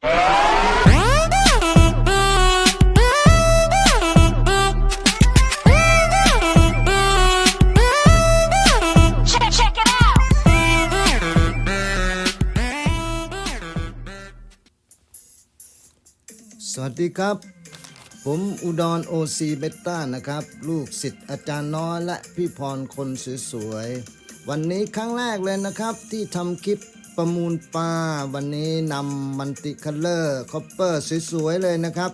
สวัสดีครับ ผมอุดรโอซีเบต้านะครับ ลูกศิษย์อาจารย์น้อยและพี่พรคนสวยๆ วันนี้ครั้งแรกเลยนะครับที่ทำคลิป ประมูลปลาวันนี้นำมันติคัลเลอร์คอปเปอร์สวยๆเลยนะครับ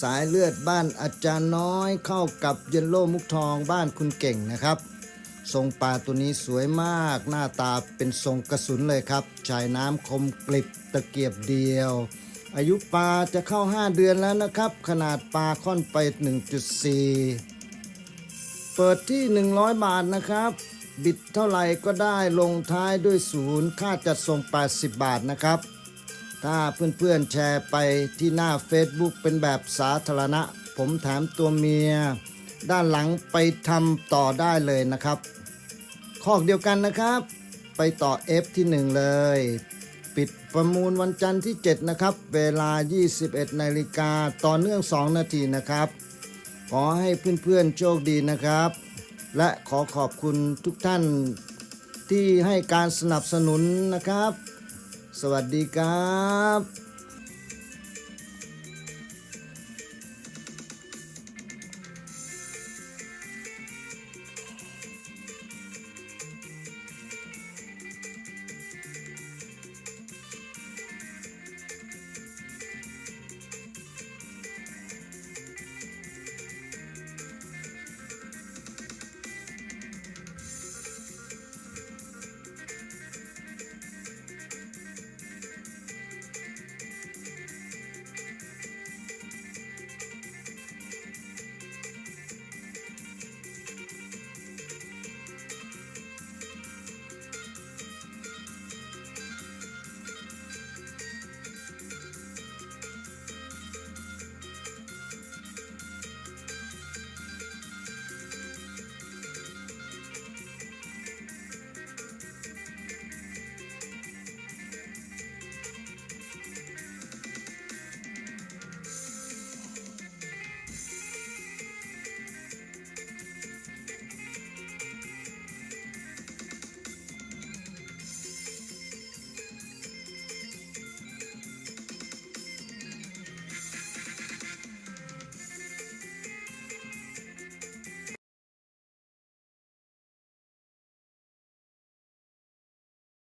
สายเลือดบ้านอาจารย์น้อยเข้ากับเยนโลมุกทองบ้านคุณเก่งนะครับ ทรงปลาตัวนี้สวยมาก หน้าตาเป็นทรงกระสุนเลยครับชายน้ำคมกลิบตะเกียบเดียว อายุปลาจะเข้า 5 เดือนแล้วนะครับ ขนาดปลาค่อนไป 1.4 เปิดที่ 100 บาทนะครับ บิดเท่าไหร่ก็ได้ลงท้ายด้วยศูนย์ค่าจัดส่ง 80 บาทนะครับ ถ้าเพื่อนๆแชร์ไปที่หน้า Facebook เป็นแบบสาธารณะ ผมแถมตัวเมีย ด้านหลังไปทำต่อได้เลยนะครับ คอกเดียวกันนะครับ ไปต่อ F ที่ 1 เลย ปิดประมูลวันจันทร์ที่ 7 นะครับ เวลา 21นาฬิกาต่อเนื่อง 2 นาทีนะครับ ขอให้เพื่อนๆโชคดีนะครับ และขอขอบคุณทุกท่านที่ให้การสนับสนุนนะครับ สวัสดีครับ